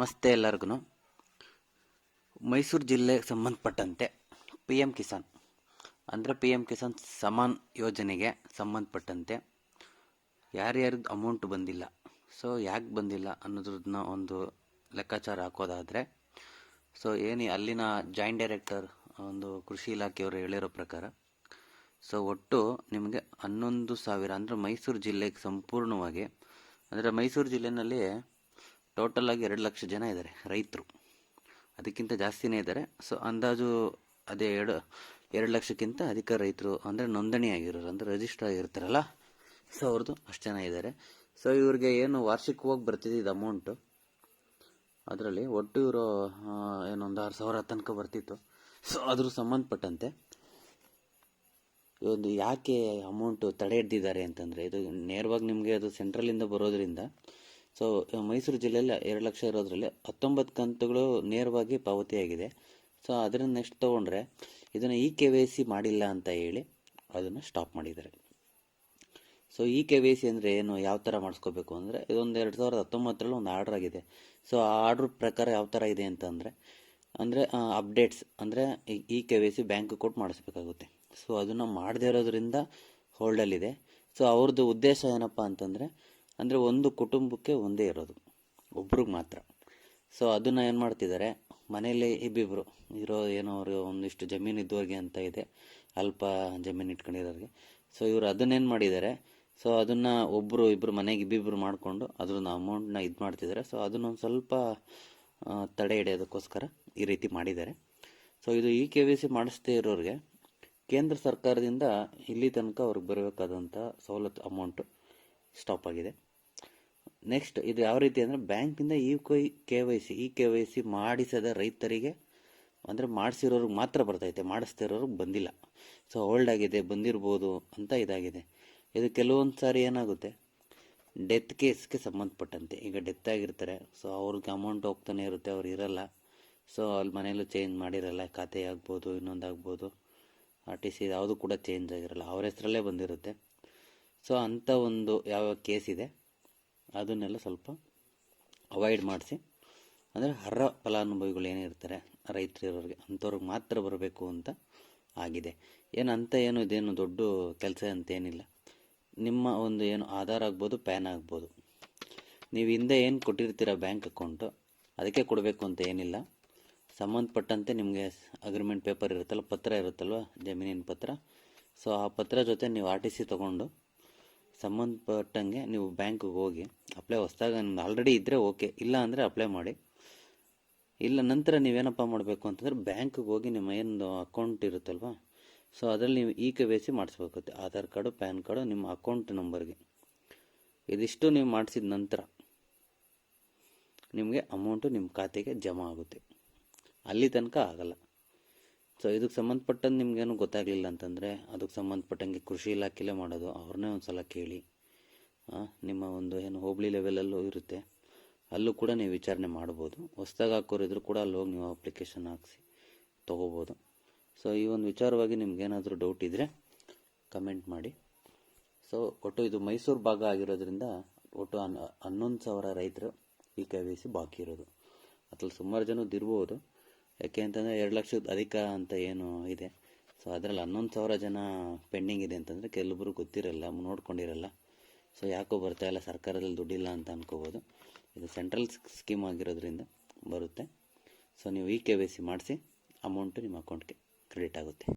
ನಮಸ್ತೆ ಎಲ್ಲರಿಗೂ ಮೈಸೂರು ಜಿಲ್ಲೆಗೆ ಸಂಬಂಧಪಟ್ಟಂತೆ ಪಿ ಎಂ ಕಿಸಾನ್, ಅಂದರೆ ಪಿ ಎಂ ಕಿಸಾನ್ ಸಮಾನ್ ಯೋಜನೆಗೆ ಸಂಬಂಧಪಟ್ಟಂತೆ ಯಾರ್ಯಾರ್ದು ಅಮೌಂಟ್ ಬಂದಿಲ್ಲ. ಸೊ ಯಾಕೆ ಬಂದಿಲ್ಲ ಅನ್ನೋದ್ರನ್ನ ಒಂದು ಲೆಕ್ಕಾಚಾರ ಹಾಕೋದಾದರೆ, ಸೊ ಏನಿ ಅಲ್ಲಿನ ಜಾಯಿಂಟ್ ಡೈರೆಕ್ಟರ್ ಒಂದು ಕೃಷಿ ಇಲಾಖೆಯವರು ಹೇಳಿರೋ ಪ್ರಕಾರ, ಸೊ ಒಟ್ಟು ನಿಮಗೆ ಹನ್ನೊಂದು ಸಾವಿರ, ಅಂದರೆ ಮೈಸೂರು ಜಿಲ್ಲೆಗೆ ಸಂಪೂರ್ಣವಾಗಿ, ಅಂದರೆ ಮೈಸೂರು ಜಿಲ್ಲೆಯಲ್ಲಿ ಟೋಟಲ್ ಆಗಿ ಎರಡು ಲಕ್ಷ ಜನ ಇದ್ದಾರೆ ರೈತರು. ಅದಕ್ಕಿಂತ ಜಾಸ್ತಿನೇ ಇದ್ದಾರೆ. ಸೊ ಅಂದಾಜು ಅದೇ ಎರಡು ಎರಡು ಲಕ್ಷಕ್ಕಿಂತ ಅಧಿಕ ರೈತರು ಅಂದರೆ ನೋಂದಣಿ ಆಗಿರೋರು, ಅಂದರೆ ರಿಜಿಸ್ಟರ್ ಆಗಿರ್ತಾರಲ್ಲ? ಸೊ ಅವ್ರದ್ದು ಅಷ್ಟು ಜನ ಇದ್ದಾರೆ. ಸೊ ಇವ್ರಿಗೆ ಏನು ವಾರ್ಷಿಕವಾಗಿ ಬರ್ತಿದ್ದ ಅಮೌಂಟು ಅದರಲ್ಲಿ ಒಟ್ಟು ಇವರು ಏನೊಂದು ಆರು ಸಾವಿರ ತನಕ ಬರ್ತಿತ್ತು. ಸೊ ಅದ್ರ ಸಂಬಂಧಪಟ್ಟಂತೆ ಇವೊಂದು ಯಾಕೆ ಅಮೌಂಟು ತಡೆ ಹಿಡ್ದಿದ್ದಾರೆ ಅಂತಂದರೆ, ಇದು ನೇರವಾಗಿ ನಿಮಗೆ ಅದು ಸೆಂಟ್ರಲಿಂದ ಬರೋದ್ರಿಂದ ಸೊ, ಮೈಸೂರು ಜಿಲ್ಲೆಯಲ್ಲಿ ಎರಡು ಲಕ್ಷ ಇರೋದ್ರಲ್ಲಿ ಹತ್ತೊಂಬತ್ತು ಕಂತುಗಳು ನೇರವಾಗಿ ಪಾವತಿಯಾಗಿದೆ. ಸೊ, ಅದನ್ನು ನೆಕ್ಸ್ಟ್ ತೊಗೊಂಡ್ರೆ ಇದನ್ನು ಇ ಕೆ ವೈ ಸಿ ಮಾಡಿಲ್ಲ ಅಂತ ಹೇಳಿ ಅದನ್ನು ಸ್ಟಾಪ್ ಮಾಡಿದ್ದಾರೆ. So e K Y C ಅಂದರೆ ಏನು, ಯಾವ ಥರ ಮಾಡಿಸ್ಕೋಬೇಕು ಅಂದರೆ ಇದೊಂದು ಎರಡು ಸಾವಿರದ ಹತ್ತೊಂಬತ್ತರಲ್ಲಿ ಒಂದು ಆರ್ಡ್ರ್ ಆಗಿದೆ. ಸೊ, ಆ ಆರ್ಡ್ರ್ ಪ್ರಕಾರ ಯಾವ ಥರ ಇದೆ ಅಂತಂದರೆ, ಅಂದರೆ ಅಪ್ಡೇಟ್ಸ್ ಅಂದರೆ e K Y C bank ಕೊಟ್ಟು ಮಾಡಿಸ್ಬೇಕಾಗುತ್ತೆ. ಸೊ, ಅದನ್ನು ಮಾಡದೇ ಇರೋದ್ರಿಂದ ಹೋಲ್ಡಲ್ಲಿದೆ ಸೊ ಅವ್ರದ್ದು ಉದ್ದೇಶ ಏನಪ್ಪ ಅಂತಂದರೆ ಅಂದರೆ ಒಂದು ಕುಟುಂಬಕ್ಕೆ ಒಂದೇ ಇರೋದು, ಒಬ್ರಿಗೆ ಮಾತ್ರ. ಸೊ ಅದನ್ನು ಏನು ಮಾಡ್ತಿದ್ದಾರೆ? ಮನೇಲಿ ಇಬ್ಬಿಬ್ರು ಇರೋ ಏನೋ ಅವರು ಒಂದಿಷ್ಟು ಜಮೀನು ಇದ್ದವ್ರಿಗೆ ಅಂತ ಇದೆ, ಅಲ್ಪ ಜಮೀನು ಇಟ್ಕೊಂಡಿರೋರಿಗೆ. ಸೊ ಇವರು ಅದನ್ನೇನು ಮಾಡಿದ್ದಾರೆ? ಸೊ ಅದನ್ನು ಒಬ್ಬರು ಇಬ್ಬರು ಮನೆಗೆ ಇಬ್ಬಿಬ್ರು ಮಾಡಿಕೊಂಡು ಅದ್ರದ್ದು ಅಮೌಂಟ್ನ ಇದು ಮಾಡ್ತಿದ್ದಾರೆ. ಸೊ ಅದನ್ನೊಂದು ಸ್ವಲ್ಪ ತಡೆ ಹಿಡಿಯೋದಕ್ಕೋಸ್ಕರ ಈ ರೀತಿ ಮಾಡಿದ್ದಾರೆ. ಸೊ ಇದು ಈ ಕೆ ವಿ ಸಿ ಮಾಡಿಸ್ದೇ ಇರೋರಿಗೆ ಕೇಂದ್ರ ಸರ್ಕಾರದಿಂದ ಇಲ್ಲಿ ತನಕ ಅವ್ರಿಗೆ ಬರಬೇಕಾದಂಥ ಸವಲತ್ತು ಅಮೌಂಟು ಸ್ಟಾಪ್ ಆಗಿದೆ. ನೆಕ್ಸ್ಟ್ ಇದು ಯಾವ ರೀತಿ ಅಂದರೆ ಬ್ಯಾಂಕಿಂದ ಇ ಕೈ ಕೆ ವೈ ಸಿ, ಈ ಕೆ ವೈ ಸಿ ಮಾಡಿಸದ ರೈತರಿಗೆ ಅಂದರೆ ಮಾಡಿಸಿರೋರಿಗೆ ಮಾತ್ರ ಬರ್ತೈತೆ, ಮಾಡಿಸ್ತಿರೋರಿಗೆ ಬಂದಿಲ್ಲ. ಸೊ ಓಲ್ಡ್ ಆಗಿದೆ, ಬಂದಿರ್ಬೋದು ಅಂತ ಇದಾಗಿದೆ. ಇದು ಕೆಲವೊಂದು ಸಾರಿ ಏನಾಗುತ್ತೆ ಡೆತ್ ಕೇಸ್ಗೆ ಸಂಬಂಧಪಟ್ಟಂತೆ. ಈಗ ಡೆತ್ ಆಗಿರ್ತಾರೆ ಸೊ ಅವ್ರಿಗೆ ಅಮೌಂಟ್ ಹೋಗ್ತಾನೆ ಇರುತ್ತೆ, ಅವ್ರು ಇರಲ್ಲ. ಸೊ ಅಲ್ಲಿ ಮನೆಯಲ್ಲೂ ಚೇಂಜ್ ಮಾಡಿರಲ್ಲ, ಖಾತೆ ಆಗ್ಬೋದು, ಇನ್ನೊಂದು ಆಗ್ಬೋದು. ಆರ್ ಟಿ ಸಿ ಯಾವುದು ಕೂಡ ಚೇಂಜ್ ಆಗಿರಲ್ಲ, ಅವ್ರ ಹೆಸರಲ್ಲೇ ಬಂದಿರುತ್ತೆ. ಸೊ ಅಂಥ ಒಂದು ಯಾವ ಕೇಸ್ ಇದೆ. ಅದನ್ನೆಲ್ಲ ಸ್ವಲ್ಪ ಅವಾಯ್ಡ್ ಮಾಡಿಸಿ, ಅಂದರೆ ಅರ್ಹ ಫಲಾನುಭವಿಗಳು ಏನಿರ್ತಾರೆ ರೈತರು ಇರೋರಿಗೆ ಅಂಥವ್ರಿಗೆ ಮಾತ್ರ ಬರಬೇಕು ಅಂತ ಆಗಿದೆ. ಏನು ಅಂತ ಏನು ಇದೇನು ದೊಡ್ಡ ಕೆಲಸ ಅಂತೇನಿಲ್ಲ. ನಿಮ್ಮ ಒಂದು ಏನು ಆಧಾರ್ ಆಗ್ಬೋದು, ಪ್ಯಾನ್ ಆಗ್ಬೋದು. ನೀವು ಹಿಂದೆ ಏನು ಕೊಟ್ಟಿರ್ತೀರ ಬ್ಯಾಂಕ್ ಅಕೌಂಟು, ಅದಕ್ಕೆ ಕೊಡಬೇಕು ಅಂತ ಏನಿಲ್ಲ. ಸಂಬಂಧಪಟ್ಟಂತೆ ನಿಮಗೆ ಅಗ್ರಿಮೆಂಟ್ ಪೇಪರ್ ಇರುತ್ತಲ್ಲ, ಪತ್ರ ಇರುತ್ತಲ್ವ, ಜಮೀನಿನ ಪತ್ರ. ಸೊ ಆ ಪತ್ರ ಜೊತೆ ನೀವು ಆರ್ ಟಿ ಸಿ ತೊಗೊಂಡು ಸಂಬಂಧಪಟ್ಟಂಗೆ ನೀವು ಬ್ಯಾಂಕಿಗೆ ಹೋಗಿ ಅಪ್ಲೈ ಹೊಸ್ದಾಗ ನಿಮ್ದು ಆಲ್ರೆಡಿ ಇದ್ದರೆ ಓಕೆ ಇಲ್ಲ ಅಂದರೆ ಅಪ್ಲೈ ಮಾಡಿ. ಇಲ್ಲ ನಂತರ ನೀವೇನಪ್ಪ ಮಾಡಬೇಕು ಅಂತಂದರೆ ಬ್ಯಾಂಕಿಗೆ ಹೋಗಿ ನಿಮ್ಮ ಏನು ಅಕೌಂಟ್ ಇರುತ್ತಲ್ವ? ಸೊ ಅದರಲ್ಲಿ ನೀವು ಈ ಕೆ ವೈ ಸಿ ಮಾಡಿಸ್ಬೇಕಾಗುತ್ತೆ. ಆಧಾರ್ ಕಾರ್ಡು ಪ್ಯಾನ್ ಕಾರ್ಡು ನಿಮ್ಮ ಅಕೌಂಟ್ ನಂಬರ್ಗೆ ಇದಿಷ್ಟು ನೀವು ಮಾಡಿಸಿದ ನಂತರ ನಿಮಗೆ ಅಮೌಂಟು ನಿಮ್ಮ ಖಾತೆಗೆ ಜಮಾ ಆಗುತ್ತೆ. ಅಲ್ಲಿ ತನಕ ಆಗಲ್ಲ. ಸೊ ಇದಕ್ಕೆ ಸಂಬಂಧಪಟ್ಟಂಗೆ ನಿಮಗೇನು ಗೊತ್ತಾಗಲಿಲ್ಲ ಅಂತಂದರೆ, ಅದಕ್ಕೆ ಸಂಬಂಧಪಟ್ಟಂಗೆ ಕೃಷಿ ಇಲಾಖೆಲೇ ಮಾಡೋದು. ಅವ್ರನ್ನೇ ಒಂದು ಸಲ ಕೇಳಿ ನಿಮ್ಮ ಒಂದು ಏನು ಹೋಬಳಿ ಲೆವೆಲಲ್ಲೂ ಇರುತ್ತೆ. ಅಲ್ಲೂ ಕೂಡ ನೀವು ವಿಚಾರಣೆ ಮಾಡ್ಬೋದು. ಹೊಸ್ದಾಗಿ ಹಾಕೋರಿದ್ರು ಕೂಡ ಅಲ್ಲಿ ಹೋಗಿ ನೀವು ಅಪ್ಲಿಕೇಶನ್ ಹಾಕಿಸಿ ತೊಗೋಬೋದು. ಸೊ ಈ ಒಂದು ವಿಚಾರವಾಗಿ ನಿಮ್ಗೇನಾದರೂ ಡೌಟ್ ಇದ್ದರೆ ಕಮೆಂಟ್ ಮಾಡಿ. ಸೊ ಒಟ್ಟು ಇದು ಮೈಸೂರು ಭಾಗ ಆಗಿರೋದ್ರಿಂದ ಒಟ್ಟು ಹನ್, ಹನ್ನೊಂದು ಸಾವಿರ ರೈತರು ಈ ಕೆ ವಿ ಸಿ ಬಾಕಿ ಇರೋದು. ಅದ್ರಲ್ಲಿ ಸುಮಾರು ಜನದ್ದು ಇರ್ಬೋದು. ಯಾಕೆ ಅಂತಂದರೆ ಎರಡು ಲಕ್ಷದ ಅಧಿಕ ಅಂತ ಏನು ಇದೆ. ಸೊ ಅದರಲ್ಲಿ ಹನ್ನೊಂದು ಸಾವಿರ ಜನ ಪೆಂಡಿಂಗ್ ಇದೆ ಅಂತಂದರೆ ಕೆಲವೊಬ್ಬರು ಗೊತ್ತಿರಲ್ಲ, ನೋಡ್ಕೊಂಡಿರಲ್ಲ. ಸೊ ಯಾಕೋ ಬರ್ತಾ ಇಲ್ಲ, ಸರ್ಕಾರದಲ್ಲಿ ದುಡ್ಡಿಲ್ಲ ಅಂತ ಅನ್ಕೋಬೋದು. ಇದು ಸೆಂಟ್ರಲ್ ಸ್ಕೀಮ್ ಆಗಿರೋದ್ರಿಂದ ಬರುತ್ತೆ. ಸೊ ನೀವು ಈ ಕೆ ವೈ ಸಿ ಮಾಡಿಸಿ ಅಮೌಂಟು ನಿಮ್ಮ ಅಕೌಂಟ್ಗೆ ಕ್ರೆಡಿಟ್ ಆಗುತ್ತೆ.